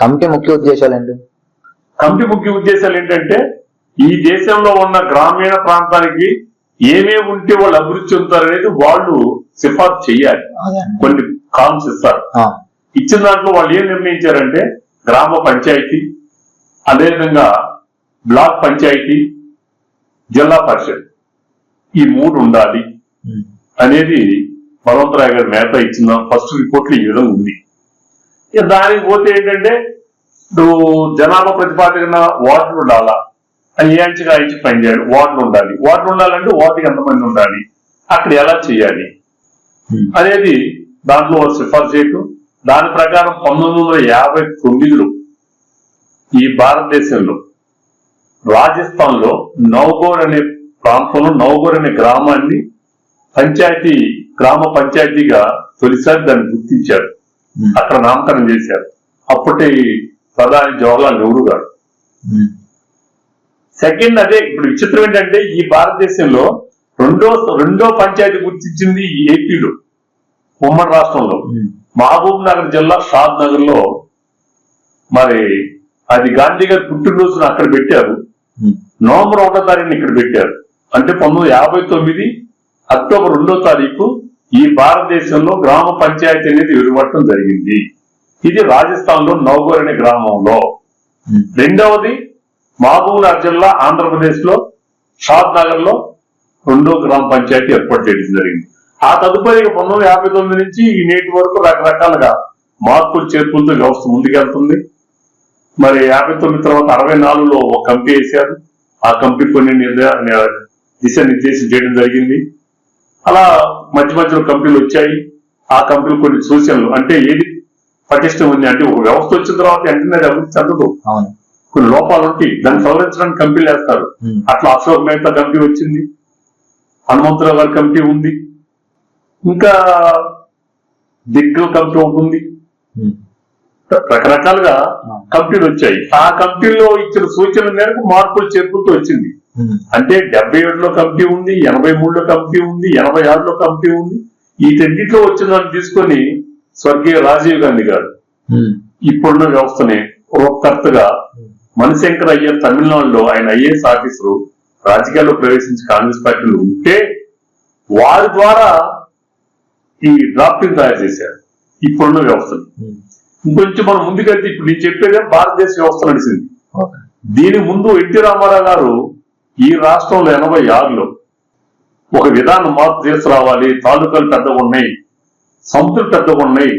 Committee ముఖ్య ఉద్దేశాలు ఏంటి? కమిటీ ముఖ్య ఉద్దేశాలు ఏంటంటే ఈ దేశంలో ఉన్న గ్రామీణ ప్రాంతానికి ఏమేమి ఉంటే వాళ్ళు అభివృద్ధి చెందుతారు అనేది వాళ్ళు సిఫార్సు చేయాలి. కొన్ని కాల్స్ ఇస్తారు. ఇచ్చిన దాంట్లో వాళ్ళు ఏం నిర్ణయించారంటే గ్రామ పంచాయతీ అదేవిధంగా బ్లాక్ పంచాయతీ జిల్లా పరిషత్. ఈ మూడు ఉండాలి అనేది భగవంతరాయ్ గారి మేత ఇచ్చిన ఫస్ట్ రిపోర్ట్లు ఈ విధంగా ఉంది. ఇక దానికి పోతే ఏంటంటే ఇప్పుడు జనాభా ప్రతిపాదన వార్డులు ఉండాలా? అది ఏ అంచుగా అంచి పనిచేయాలి వార్డులు ఉండాలి. వార్డులు ఉండాలంటే వార్డుకి ఎంతమంది ఉండాలి? అక్కడ ఎలా చేయాలి? ఉమ్, అనేది దాంట్లో సిఫార్సు చేయటం దాని ప్రకారం పంతొమ్మిది వందల యాభై తొమ్మిదిలో ఈ భారతదేశంలో రాజస్థాన్లో నౌగోర్ అనే ప్రాంతంలో నౌగోర్ అనే గ్రామాన్ని పంచాయతీ గ్రామ పంచాయతీగా తొలిసారి దాన్ని గుర్తించారు. అక్కడ నామకరణం చేశారు. అప్పటి ప్రధాని జవహర్లాల్ నెహ్రూ గారు. సెకండ్ అదే ఇప్పుడు విచిత్రం ఏంటంటే ఈ భారతదేశంలో రెండో రెండో పంచాయతీ గుర్తించింది ఈ ఏపీలో ఉమ్మడి రాష్ట్రంలో. ఉమ్, మహబూబ్ నగర్ జిల్లా షాద్ నగర్లో మరి అది గాంధీ గారి పుట్టినరోజున అక్కడ పెట్టారు. నవంబర్ ఒకటో తారీఖున ఇక్కడ పెట్టారు. అంటే పంతొమ్మిది యాభై తొమ్మిది అక్టోబర్ రెండో తారీఖు ఈ భారతదేశంలో గ్రామ పంచాయతీ అనేది విడగొట్టడం జరిగింది. ఇది రాజస్థాన్లో నౌగోర్ అనే గ్రామంలో రెండవది మహబూబ్నగర్ జిల్లా ఆంధ్రప్రదేశ్లో షాద్ నగర్లో రెండో గ్రామ పంచాయతీ ఏర్పాటు చేయడం జరిగింది. ఆ తదుపరి పంతొమ్మిది యాభై తొమ్మిది నుంచి ఈ నేటి వరకు రకరకాలుగా మార్పులు చేర్పులతో వ్యవస్థ ముందుకెళ్తుంది. మరి యాభై తొమ్మిది తర్వాత అరవై నాలుగులో ఒక కమిటీ వేశారు. ఆ కమిటీ కొన్ని నిర్ణయ దిశానిర్దేశం చేయడం జరిగింది. అలా మధ్య మధ్యలో కంపెనీలు వచ్చాయి. ఆ కంపెనీలు కొన్ని సూచనలు. అంటే ఏది పటిష్టం ఉంది అంటే ఒక వ్యవస్థ వచ్చిన తర్వాత వెంటనే అది అభివృద్ధి చెందదు. కొన్ని లోపాలు ఉంటాయి. దాన్ని సవరించడానికి కంపెనీలు వేస్తారు. అట్లా అశోక్ మెహతా కమిటీ వచ్చింది. హనుమంతరావు గారి కమిటీ ఉంది. ఇంకా దిగ్గల్ కమిటీ ఉంది. ఉమ్, రకరకాలుగా. కమిటీలు వచ్చాయి. ఆ కమిటీలో ఇచ్చిన సూచనల మేరకు మార్పులు చేర్పులతో వచ్చింది. అంటే డెబ్బై ఏడులో కమిటీ ఉంది ఎనభై మూడులో కమిటీ ఉంది ఎనభై ఆరులో కమిటీ ఉంది. ఈ రెండింటిలో వచ్చిన దాన్ని తీసుకొని స్వర్గీయ రాజీవ్ గాంధీ గారు ఉమ్, ఇప్పుడున్న వ్యవస్థని రూపకర్తగా మణిశంకర్ అయ్యర్ తమిళనాడులో ఆయన ఐఏఎస్ ఆఫీసరు రాజకీయాల్లో ప్రవేశించి కాంగ్రెస్ పార్టీలో ఉంటే వారి ద్వారా ఈ డ్రాఫ్టింగ్ తయారు చేశారు ఇప్పుడున్న వ్యవస్థను. ఉమ్, ఇంకొంచెం మనం ముందుకెళ్తే ఇప్పుడు నేను చెప్పేదే భారతదేశ వ్యవస్థ నడిచింది. దీని ముందు ఎన్టీ రామారావు గారు ఈ రాష్ట్రంలో ఎనభై ఆరులో ఒక విధానం మార్పు తీసుకురావాలి. తాలూకాలు పెద్దగా ఉన్నాయి సంస్థలు పెద్దగా ఉన్నాయి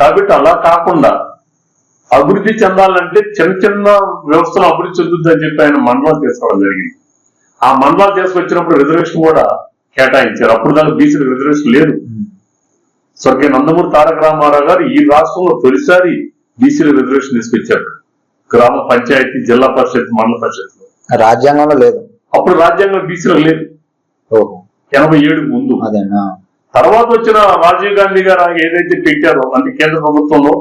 కాబట్టి అలా కాకుండా అభివృద్ధి చెందాలంటే చిన్న చిన్న వ్యవస్థలు అభివృద్ధి చెందుద్ది అని చెప్పి ఆయన మండలాలు తీసుకోవడం జరిగింది. ఆ మండలాలు తీసుకొచ్చినప్పుడు రిజర్వేషన్ కూడా కేటాయించారు. అప్పుడు దాకా బీసీలకు రిజర్వేషన్ లేదు. స్వర్గీయ నందమూరి తారక రామారావు గారు ఈ రాష్ట్రంలో తొలిసారి బీసీల రిజర్వేషన్ తీసుకొచ్చారు. గ్రామ పంచాయతీ జిల్లా పరిషత్ మండల పరిషత్ రాజ్యాంగంలో లేదు. అప్పుడు రాజ్యాంగం బీసీలకు లేదు. ఎనభై ఏడు ముందు. తర్వాత వచ్చిన రాజీవ్ గాంధీ గారు ఏదైతే పెట్టారో అంటే కేంద్ర ప్రభుత్వంలో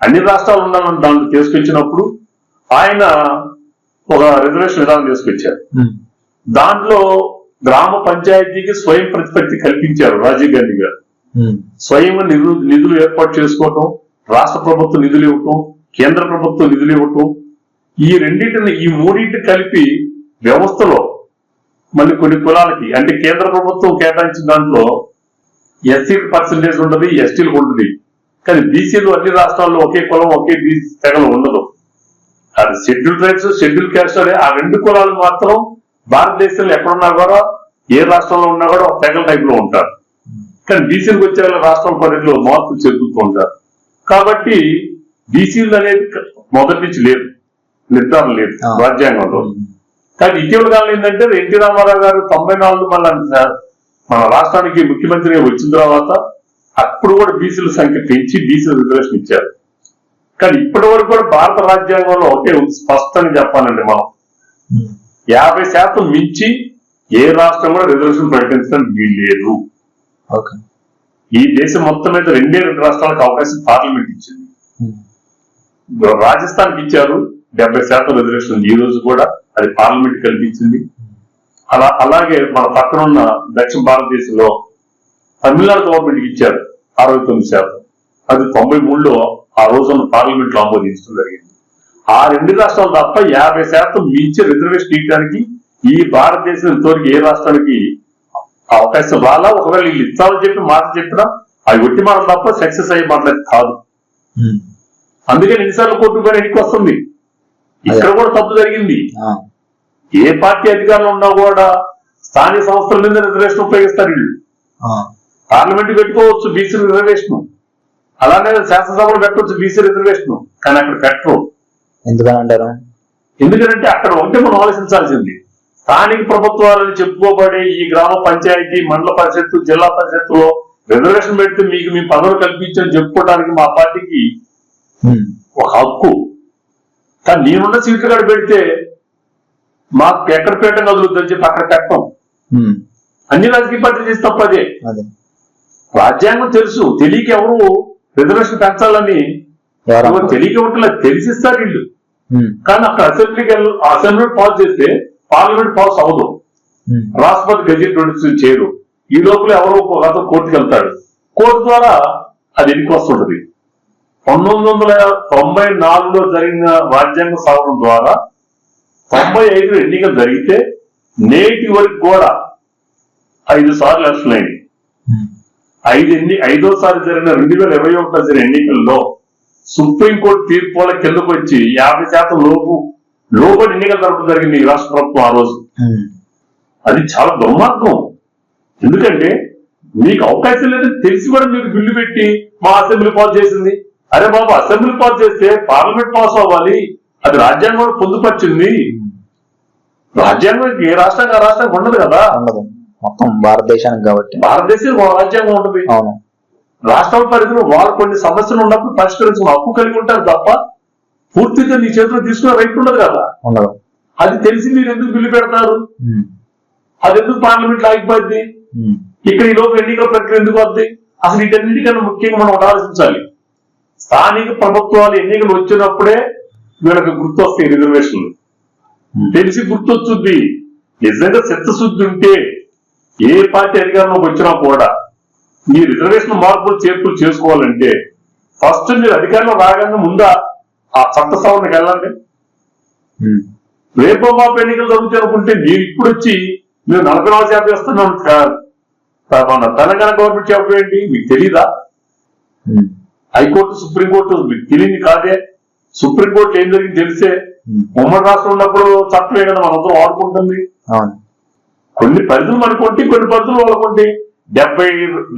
అన్ని రాష్ట్రాలు ఉండాలని దాన్ని తీసుకొచ్చినప్పుడు ఆయన ఒక రిజర్వేషన్ విధానం తీసుకొచ్చారు. దాంట్లో గ్రామ పంచాయతీకి స్వయం ప్రతిపత్తి కల్పించారు రాజీవ్ గాంధీ గారు. ఉమ్, స్వయంగా నిధులు నిధులు ఏర్పాటు చేసుకోవటం రాష్ట్ర ప్రభుత్వం నిధులు ఇవ్వటం కేంద్ర ప్రభుత్వం నిధులు ఇవ్వటం ఈ రెండింటిని ఈ మూడింటి కలిపి వ్యవస్థలో మళ్ళీ కొన్ని కులాలకి అంటే కేంద్ర ప్రభుత్వం కేటాయించిన దాంట్లో ఎస్సీ పర్సంటేజ్ ఉంటుంది ఎస్టీలకు ఉంటుంది. కానీ బీసీలు అన్ని రాష్ట్రాల్లో ఒకే కులం ఒకే బీసీ తెగలు ఉండదు. అది షెడ్యూల్ ట్రైబ్స్ షెడ్యూల్ క్యాస్ట్ అనే ఆ రెండు కులాలు మాత్రం భారతదేశంలో ఎక్కడున్నా కూడా ఏ రాష్ట్రంలో ఉన్నా కూడా ఒక తెగల టైప్లో ఉంటారు. కానీ బీసీలకు వచ్చే వాళ్ళ రాష్ట్రం పరిధిలో మార్పులు చెందుతూ ఉంటారు. కాబట్టి బీసీలు అనేది మొదటి నుంచి లేదు. నిర్ధారణ లేదు. రాజ్యాంగంలో. కానీ ఇటీవల కాలం ఏంటంటే ఎన్టీ రామారావు గారు తొంభై నాలుగు మళ్ళీ మన రాష్ట్రానికి ముఖ్యమంత్రిగా వచ్చిన తర్వాత అప్పుడు కూడా బీసీల సంఖ్య పెంచి బీసీ రిజర్వేషన్ ఇచ్చారు. కానీ ఇప్పటి వరకు కూడా భారత రాజ్యాంగంలో ఒకే స్పష్టంగా చెప్పాలండి మనం. యాభై శాతం మించి ఏ రాష్ట్రం కూడా రిజర్వేషన్ ప్రకటించడం వీలు లేదు ఓకే. ఈ దేశం మొత్తం మీద రెండే రెండు రాష్ట్రాలకు అవకాశం పార్లమెంట్ ఇచ్చింది. ఉమ్, రాజస్థాన్కి ఇచ్చారు డెబ్బై శాతం రిజర్వేషన్ ఉంది. ఈ రోజు కూడా. అది పార్లమెంట్ కల్పించింది. అలా అలాగే మన పక్కన ఉన్న దక్షిణ భారతదేశంలో తమిళనాడు గవర్నమెంట్ ఇచ్చారు అరవై తొమ్మిది శాతం. అది తొంభై మూడులో ఆ రోజున పార్లమెంట్లో ఆమోదించడం జరిగింది. ఆ రెండు రాష్ట్రాలు తప్ప యాభై శాతం మించి రిజర్వేషన్ ఇవ్వడానికి ఈ భారతదేశం ఇంతవరకు ఏ రాష్ట్రానికి అవకాశం రాలా? ఒకవేళ వీళ్ళు ఇస్తామని చెప్పి మాట చెప్పినా అవి ఒట్టి మాటలు తప్ప సక్సెస్ అయ్యే మాటలు కాదు. ఉమ్. అందుకని ఎన్నిసార్లు కోర్టు పైన వస్తుంది. ఇక్కడ కూడా తప్పు జరిగింది. ఏ పార్టీ అధికారంలో ఉన్నా కూడా స్థానిక సంస్థల మీద రిజర్వేషన్ ఉపయోగిస్తారు వీళ్ళు. పార్లమెంట్ పెట్టుకోవచ్చు బీసీ రిజర్వేషన్ అలానే శాసనసభలో పెట్టవచ్చు బీసీ రిజర్వేషన్ కానీ అక్కడ పెట్టరు. ఎందుకని అంటారు? ఎందుకంటే అక్కడ ఒకటే మనం ఆలోచించాల్సింది. స్థానిక ప్రభుత్వాలని చెప్పుకోబడే ఈ గ్రామ పంచాయతీ మండల పరిషత్తు జిల్లా పరిషత్తులో రిజర్వేషన్ పెడితే మీకు మీ పదవులు కల్పించని చెప్పుకోవడానికి మా పార్టీకి. ఒక హక్కు. కానీ నేనున్న సీట్లు కాడ పెడితే మాకు ఎక్కడ పెట్టడం కదులుతుందని చెప్పి అక్కడ పెట్టం. అన్ని రాజకీయ పార్టీలు చేసి తప్పదే అదే. రాజ్యాంగం తెలుసు. తెలియక ఎవరు రిజర్వేషన్ పెంచాలని తెలియక ఉంటే తెలిసిస్తారు వీళ్ళు. కానీ అక్కడ అసెంబ్లీకి అసెంబ్లీ పాస్ చేస్తే పార్లమెంట్ పాస్ అవ్వదు. రాష్ట్రపతి గెజిట్ నోటీస్ చేయరు. ఈ లోపల ఎవరో అతను కోర్టుకి వెళ్తాడు. కోర్టు ద్వారా అది ఎన్నిక వస్తుంటది. పంతొమ్మిది వందల తొంభై నాలుగులో జరిగిన రాజ్యాంగ సవరణ ద్వారా తొంభై ఐదు ఎన్నికలు జరిగితే నేటి వరకు కూడా ఐదు సార్లు ఎలక్షన్ అయింది. ఐదు ఎన్ని ఐదోసారి జరిగిన రెండు వేల ఇరవై ఒకటిలో జరిగిన ఎన్నికల్లో సుప్రీంకోర్టు తీర్పు వల్ల కిందకు వచ్చి యాభై శాతం లోపు లోబడి ఎన్నికలు తరపు జరిగింది రాష్ట్ర ప్రభుత్వం ఆ రోజు. అది చాలా దుర్మార్గం. ఎందుకంటే మీకు అవకాశం లేదని తెలిసి కూడా మీరు బిల్లు పెట్టి మా అసెంబ్లీ పాస్ చేసింది. అరే బాబు అసెంబ్లీ పాస్ చేస్తే పార్లమెంట్ పాస్ అవ్వాలి. అది రాజ్యాంగం పొందుపరిచింది. రాజ్యాంగం ఏ రాష్ట్రానికి ఆ రాష్ట్రానికి ఉండదు కదా. ఉండదు. మొత్తం భారతదేశానికి కాబట్టి. భారతదేశం రాజ్యాంగం ఉంటుంది. అవును. రాష్ట్రాల పరిధిలో వాళ్ళు కొన్ని సమస్యలు ఉన్నప్పుడు పరిష్కరించిన హక్కు కలిగి ఉంటారు తప్ప పూర్తిగా నీ చేతిలో తీసుకునే రైట్ ఉండదు కదా. ఉండదు. అది తెలిసి మీరు ఎందుకు బిల్లు పెడతారు. అది ఎందుకు పార్లమెంట్లో ఆగిపోద్ది. ఇక్కడ ఈ లోపు ఎన్నికల ప్రక్రియ ఎందుకు వద్ది అసలు వీటన్నిటికన్నా ముఖ్యంగా మనం ఆలోచించాలి. స్థానిక ప్రభుత్వాలు ఎన్నికలు వచ్చినప్పుడే వీళ్ళకి గుర్తొస్తాయి రిజర్వేషన్లు ఉమ్. తెలిసి గుర్తొచ్చుద్ది. నిజంగా చిత్తశుద్ధి ఉంటే ఏ పార్టీ అధికారంలోకి వచ్చినా కూడా మీ రిజర్వేషన్ మార్పులు చేర్పులు చేసుకోవాలంటే ఫస్ట్ మీరు అధికారంలో రాగానే ముందా ఆ చట్ట సవరణకి వెళ్ళండి ఉమ్. రేపో మాపు ఎన్నికలు జరుగుతాయి అనుకుంటే మీరు ఇప్పుడు వచ్చి మేము నలభై నాలుగు శాతం ఇస్తున్నాం కా- మన తెలంగాణ గవర్నమెంట్ చెప్పడం ఏంటి? మీకు తెలీదా? ఉమ్. హైకోర్టు సుప్రీంకోర్టు మీకు తెలియని కాదే. సుప్రీంకోర్టు ఏం జరిగింది తెలిసే? ఉమ్. ఉమ్మడి రాష్ట్రం ఉన్నప్పుడు చట్టమే కదా మనందరం వాడుకుంటుంది. కొన్ని పరిధులు మనకుంటే కొన్ని పరిధులు వాళ్ళకుంటే డెబ్బై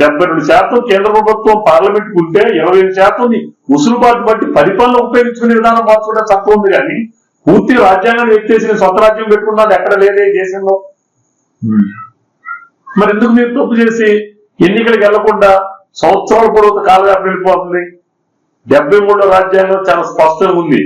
డెబ్బై రెండు శాతం కేంద్ర ప్రభుత్వం పార్లమెంట్ ఉంటే ఇరవై ఐదు శాతం ఉసులుబాటు బట్టి పరిపాలన ఉపయోగించుకునే విధానం మార్చుకునే చట్టం ఉంది కానీ పూర్తి రాజ్యాంగాన్ని ఎత్తేసి సొంత రాజ్యం పెట్టుకున్నది ఎక్కడ లేదే దేశంలో. మరి ఎందుకు మీరు తప్పు చేసి ఎన్నికలకు వెళ్ళకుండా సంవత్సరాల పొడవు కాలవ్యాపం వెళ్ళిపోతుంది? డెబ్బై మూడో రాజ్యాంగం చాలా స్పష్టంగా ఉంది